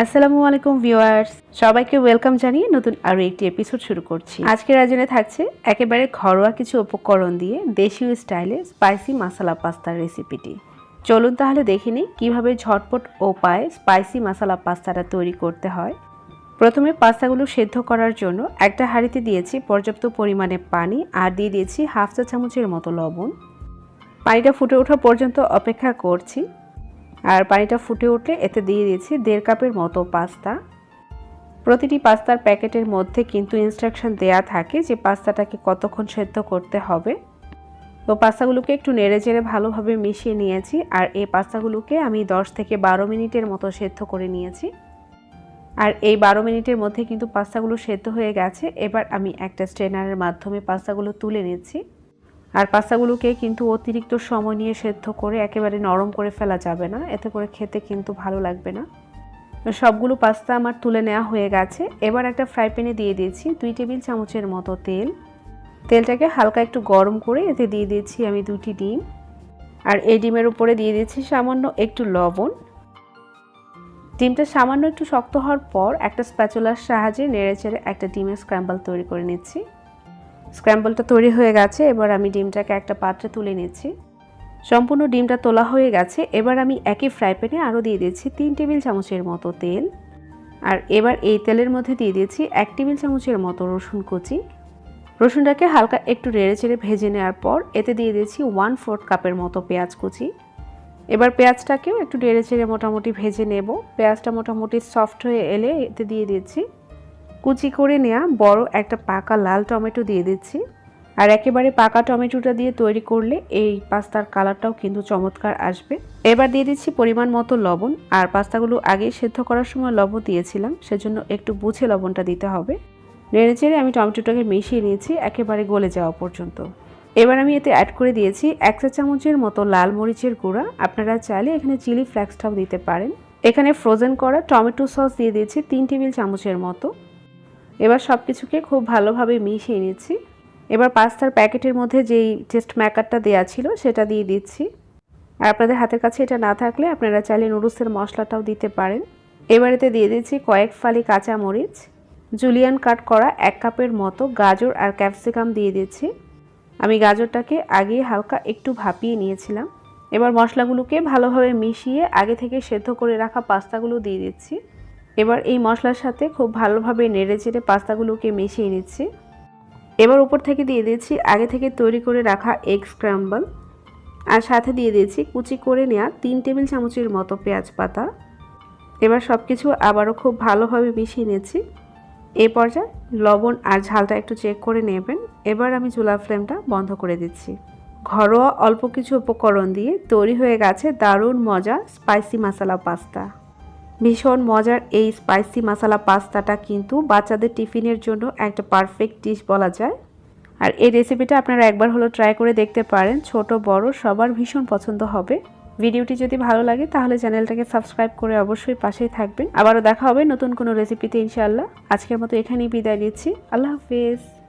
আসসালামু আলাইকুম ভিউয়ার্স। সবাইকে ওয়েলকাম জানিয়ে নতুন আরও একটি এপিসোড শুরু করছি। আজকের আয়োজনে থাকছে একেবারে ঘরোয়া কিছু উপকরণ দিয়ে দেশীয় স্টাইলে স্পাইসি মশলা পাস্তার রেসিপিটি চলুন তাহলে দেখে নিই কীভাবে ঝটপট উপায়ে স্পাইসি মশলা পাস্তাটা তৈরি করতে হয়। প্রথমে পাস্তাগুলো সেদ্ধ করার জন্য একটা হাঁড়িতে দিয়েছি পর্যাপ্ত পরিমাণে পানি আর দিয়ে দিয়েছি হাফ চা চামচের মতো লবণ। পানিটা ফুটে ওঠা পর্যন্ত অপেক্ষা করছি। আর পানিটা ফুটে উঠলে এতে দিয়ে দিয়েছি দেড় কাপের মতো পাস্তা। প্রতিটি পাস্তার প্যাকেটের মধ্যে কিন্তু ইনস্ট্রাকশন দেয়া থাকে যে পাস্তাটাকে কতক্ষণ সেদ্ধ করতে হবে। তো পাস্তাগুলোকে একটু নেড়ে চেড়ে ভালোভাবে মিশিয়ে নিয়েছি আর এই পাস্তাগুলোকে আমি 10 থেকে বারো মিনিটের মতো সেদ্ধ করে নিয়েছি। আর এই বারো মিনিটের মধ্যে কিন্তু পাস্তাগুলো সেদ্ধ হয়ে গেছে। এবার আমি একটা স্ট্রেনারের মাধ্যমে পাস্তাগুলো তুলে নিচ্ছি। আর পাস্তাগুলোকে কিন্তু অতিরিক্ত সময় নিয়ে সেদ্ধ করে একেবারে নরম করে ফেলা যাবে না। এতে করে খেতে কিন্তু ভালো লাগবে না। সবগুলো পাস্তা আমার তুলে নেওয়া হয়ে গেছে। এবার একটা ফ্রাই প্যানে দিয়ে দিয়েছি দুই টেবিল চামচের মতো তেল। তেলটাকে হালকা একটু গরম করে এতে দিয়ে দিয়েছি আমি দুটি ডিম। আর এই ডিমের উপরে দিয়ে দিয়েছি সামান্য একটু লবণ। ডিমটা সামান্য একটু শক্ত হওয়ার পর একটা স্প্যাচুলার সাহায্যে নেড়ে চেড়ে একটা ডিমের স্ক্র্যাম্বল তৈরি করে নিচ্ছি। স্ক্র্যাম্বলটা তৈরি হয়ে গেছে, এবার আমি ডিমটাকে একটা পাত্রে তুলে নিচ্ছি। সম্পূর্ণ ডিমটা তোলা হয়ে গেছে, এবার আমি একই ফ্রাই প্যানে আরও দিয়ে দিয়েছি তিন টেবিল চামচের মতো তেল। আর এবার এই তেলের মধ্যে দিয়ে দিয়েছি এক টেবিল চামচের মতো রসুন কুচি। রসুনটাকে হালকা একটু নেড়ে চেড়ে ভেজে নেওয়ার পর এতে দিয়ে দিয়েছি ওয়ান ফোর্থ কাপের মতো পেঁয়াজ কুচি। এবার পেঁয়াজটাকেও একটু নেড়ে চেড়ে মোটামুটি ভেজে নেব। পেঁয়াজটা মোটামুটি সফট হয়ে এলে এতে দিয়ে দিয়েছি কুচি করে নেওয়া বড় একটা পাকা লাল টমেটো দিয়ে দিচ্ছি। আর একেবারে পাকা টমেটোটা দিয়ে তৈরি করলে এই পাস্তার কালারটাও কিন্তু চমৎকার আসবে। এবার দিয়ে দিচ্ছি পরিমাণ মতো লবণ। আর পাস্তাগুলো আগে সেদ্ধ করার সময় লবণ দিয়েছিলাম, সেজন্য একটু বুঝে লবণটা দিতে হবে। নেড়ে চেড়ে আমি টমেটোটাকে মিশিয়ে নিয়েছি, একেবারে গলে যাওয়া পর্যন্ত। এবার আমি এতে অ্যাড করে দিয়েছি এক চা চামচের মতো লাল মরিচের গুঁড়া। আপনারা চাইলে এখানে চিলি ফ্লেক্সটাও দিতে পারেন। এখানে ফ্রোজেন করা টমেটো সস দিয়ে দিয়েছি তিন টেবিল চামচের মতো। এবার সব কিছুকে খুব ভালোভাবে মিশিয়ে নিচ্ছি। এবার পাস্তার প্যাকেটের মধ্যে যেই টেস্ট ম্যাকারটা দেওয়া ছিল সেটা দিয়ে দিচ্ছি। আর আপনাদের হাতের কাছে এটা না থাকলে আপনারা চাইলে নুডলসের মশলাটাও দিতে পারেন। এবারেতে দিয়ে দিচ্ছি কয়েক ফালি কাঁচা মরিচ জুলিয়ান কাট করা এক কাপের মতো গাজর আর ক্যাপসিকাম দিয়ে দিচ্ছি। আমি গাজরটাকে আগে হালকা একটু ভাপিয়ে নিয়েছিলাম। এবার মশলাগুলোকে ভালোভাবে মিশিয়ে আগে থেকে সেদ্ধ করে রাখা পাস্তাগুলো দিয়ে দিচ্ছি। এবার এই মশলার সাথে খুব ভালোভাবে নেড়ে চেড়ে পাস্তাগুলোকে মিশিয়ে নিচ্ছি। এবার উপর থেকে দিয়ে দিয়েছি আগে থেকে তৈরি করে রাখা এগ স্ক্র্যাম্বল। আর সাথে দিয়ে দিয়েছি কুচি করে নেওয়া তিন টেবিল চামচের মতো পেঁয়াজ পাতা। এবার সব কিছু আবারও খুব ভালোভাবে মিশিয়ে নিয়েছি এই পর্যায়ে লবণ আর ঝালটা একটু চেক করে নেবেন। এবার আমি চুলার ফ্লেমটা বন্ধ করে দিচ্ছি। ঘরোয়া অল্প কিছু উপকরণ দিয়ে তৈরি হয়ে গেছে দারুণ মজা স্পাইসি মশলা পাস্তা ভীষণ মজার এই স্পাইসি মশলা পাস্তাটা কিন্তু বাচ্চাদের টিফিনের জন্য একটা পারফেক্ট ডিশ বলা যায়। আর এই রেসিপিটা আপনারা একবার হলো ট্রাই করে দেখতে পারেন, ছোট, বড়, সবার ভীষণ পছন্দ হবে। ভিডিওটি যদি ভালো লাগে তাহলে চ্যানেলটাকে সাবস্ক্রাইব করে অবশ্যই পাশেই থাকবেন। আবারও দেখা হবে নতুন কোনো রেসিপিতে ইনশাআল্লাহ। আজকের মতো এখানেই বিদায় নিচ্ছি। আল্লাহ হাফিজ।